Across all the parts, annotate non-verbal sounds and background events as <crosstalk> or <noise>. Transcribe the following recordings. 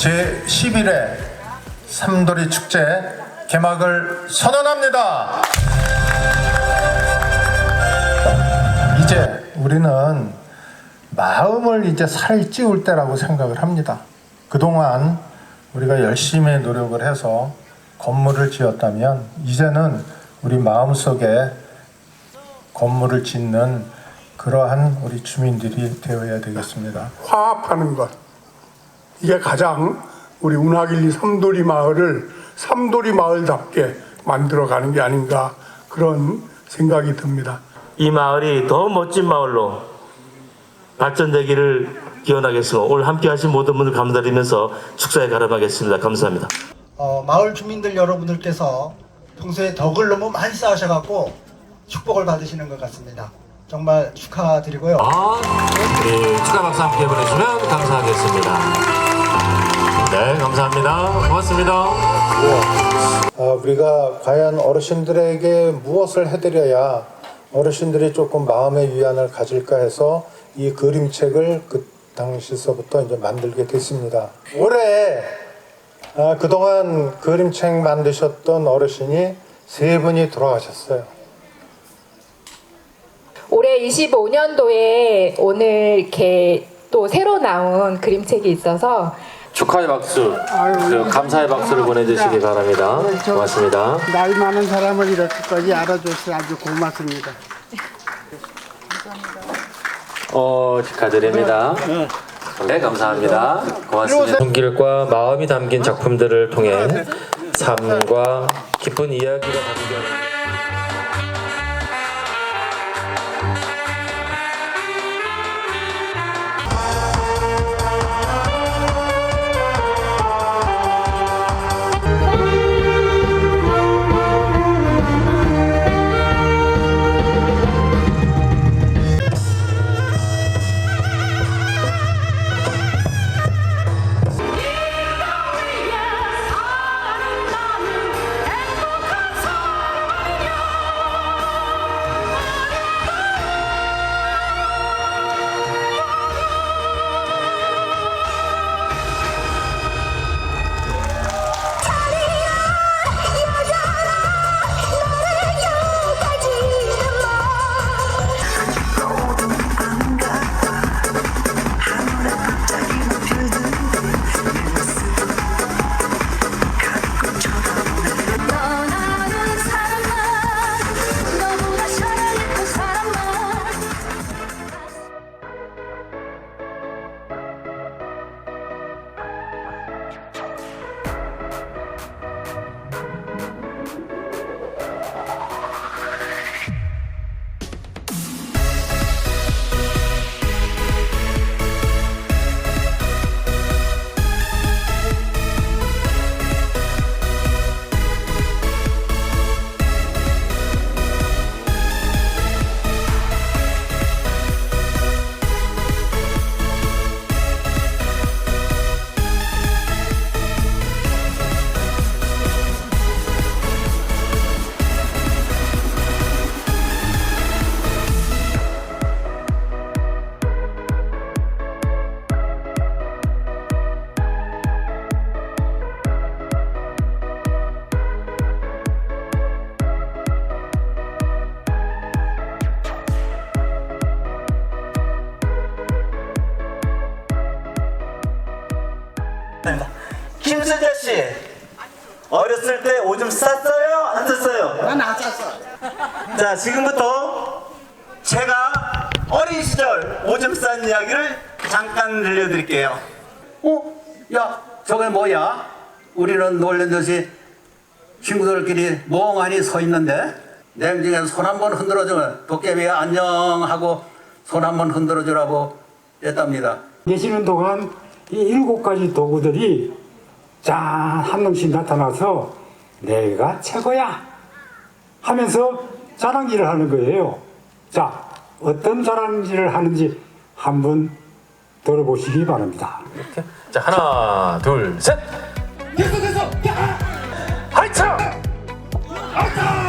제11회 삼돌이 축제 개막을 선언합니다. 이제 우리는 마음을 이제 살 찌울 때라고 생각을 합니다. 그동안 우리가 열심히 노력을 해서 건물을 지었다면 이제는 우리 마음속에 건물을 짓는 그러한 우리 주민들이 되어야 되겠습니다. 화합하는 것 이게 가장 우리 운하길리 삼도리 마을을 삼도리 마을답게 만들어가는 게 아닌가 그런 생각이 듭니다. 이 마을이 더 멋진 마을로 발전되기를 기원하겠습니다. 오늘 함께 하신 모든 분들 감사드리면서 축사에 가름하겠습니다. 감사합니다. 어, 마을 주민들 여러분들께서 평소에 덕을 너무 많이 쌓으셔갖고 축복을 받으시는 것 같습니다. 정말 축하드리고요. 아, 우리 축하 박수 함께 보내주시면 감사하겠습니다. 네, 감사합니다. 고맙습니다. 어, 우리가 과연 어르신들에게 무엇을 해드려야 어르신들이 조금 마음의 위안을 가질까 해서 이 그림책을 그 당시서부터 이제 만들게 됐습니다. 올해 아, 그동안 그림책 만드셨던 어르신이 세 분이 돌아가셨어요. 올해 25년도에 오늘 이렇게 또 새로 나온 그림책이 있어서 축하의 박수, 그리고 감사의 박수를 보내주시기 바랍니다. 고맙습니다. 나이 많은 사람을 이렇게까지 알아줘서 아주 고맙습니다. 어, 축하드립니다. 네, 감사합니다. 고맙습니다. 손길과 마음이 담긴 작품들을 통해 삶과 깊은 이야기가 담겨 김순자 씨 어렸을 때 오줌 쌌어요? 안 쌌어요? 난안 쌌어. 자 지금부터 제가 어린 시절 오줌 싼 이야기를 잠깐 들려드릴게요. 어? 야, 저게 뭐야? 우리는 놀란 듯이 친구들끼리 멍하니 서 있는데 냉정해서 손한 번 흔들어주면 도깨비가 안녕 하고 손 한 번 흔들어주라고 했답니다. 계시는 동안 이 일곱 가지 도구들이 짠한 놈씩 나타나서 내가 최고야 하면서 자랑질을 하는 거예요. 자, 어떤 자랑질을 하는지 한번 들어보시기 바랍니다. 자, 하나, 둘, 셋! 됐어! 하이차! 됐어요!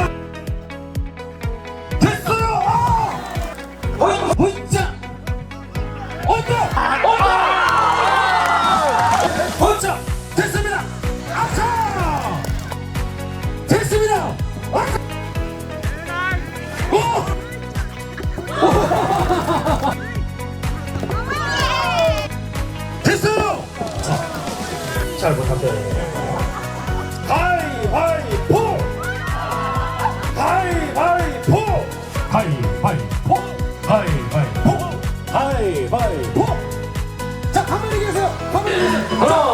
잘 부탁드려요. 가위바위보! 가위바위보! 가위바위보 가위바위보 가위바위보 자, 가만히 계세요. 가만히 계세요. 하나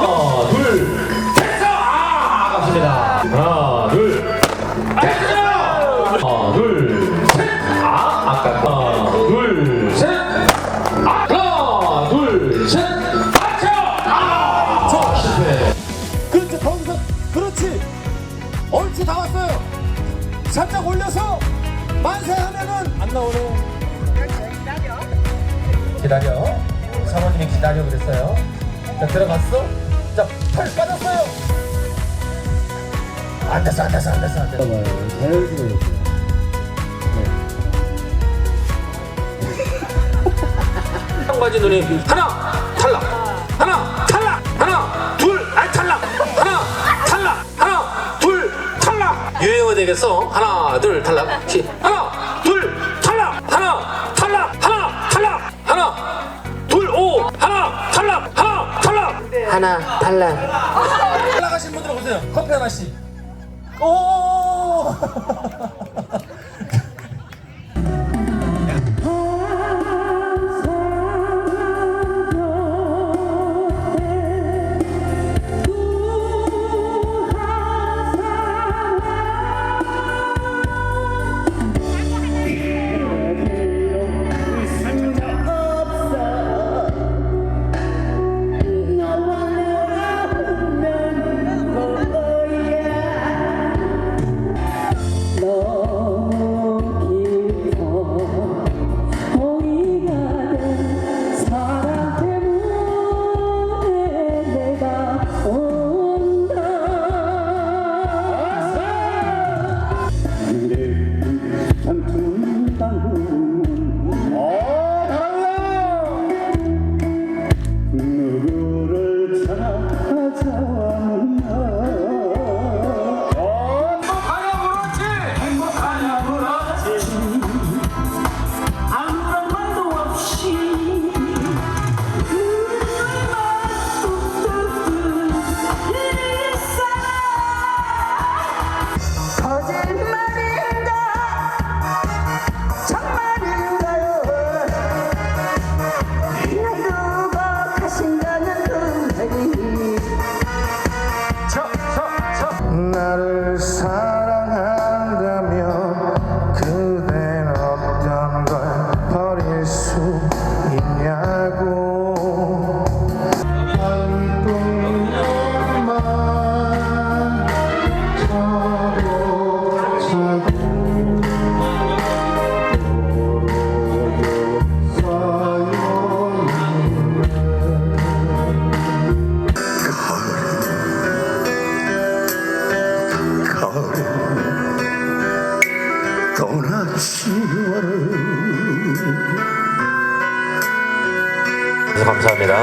거기서. 그렇지. 옳지, 다 왔어요. 살짝 올려서 만세 하면은 안 나오네. 기다려. 사모님이 기다려 그랬어요. 자, 들어갔어? 자, 털 빠졌어요. 안 됐어, 안 됐어, 안 됐어, 안 됐어. 청바지 눈이 하나 탈락 하나 되겠어 하나 둘 탈락 시 하나 둘 탈락 하나 탈락 하나 탈락 하나 둘 오 하나 탈락 하나 탈락 하나 탈락. 올라가신 분들 오세요. 커피 하나씩. 오! <laughs>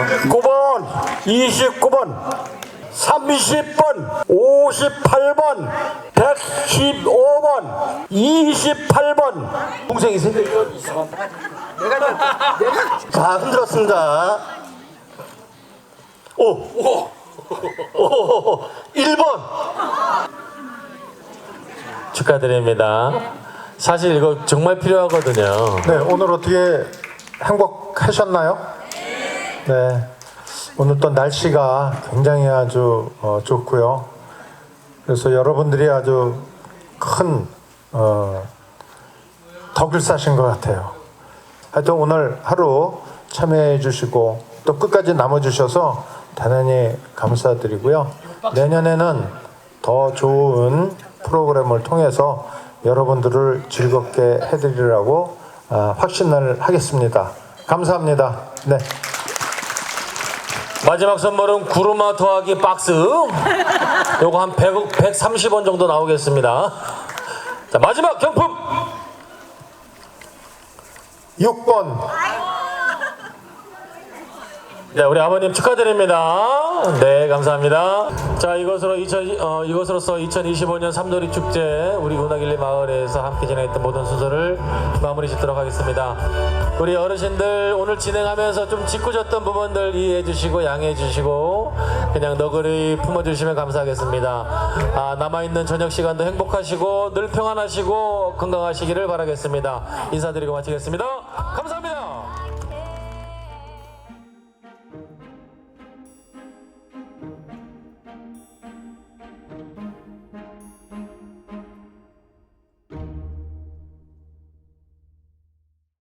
9번, 29번, 30번, 58번, 115번, 28번. 동생이세요? 내가 내가, 다 흔들었습니다. 오, 오, 1번. 축하드립니다. 사실 이거 정말 필요하거든요. 네, 오늘 어떻게 행복하셨나요? 네. 오늘 또 날씨가 굉장히 아주 어, 좋고요. 그래서 여러분들이 아주 큰 어, 덕을 쌓으신 것 같아요. 하여튼 오늘 하루 참여해 주시고 또 끝까지 남아주셔서 대단히 감사드리고요. 내년에는 더 좋은 프로그램을 통해서 여러분들을 즐겁게 해드리라고 아, 확신을 하겠습니다. 감사합니다. 네. 마지막 선물은 구루마 더하기 박스 요거 한 100, 130원 정도 나오겠습니다 자 마지막 경품 6번 네, 우리 아버님 축하드립니다. 네, 감사합니다. 자, 이것으로 2000, 어, 이것으로서 2025년 삼돌이 축제 우리 운하길리 마을에서 함께 진행했던 모든 순서를 마무리 짓도록 하겠습니다. 우리 어르신들 오늘 진행하면서 좀 짓궂었던 부분들 이해해 주시고 양해해 주시고 그냥 너그리 품어 주시면 감사하겠습니다. 아, 남아있는 저녁 시간도 행복하시고 늘 평안하시고 건강하시기를 바라겠습니다. 인사드리고 마치겠습니다.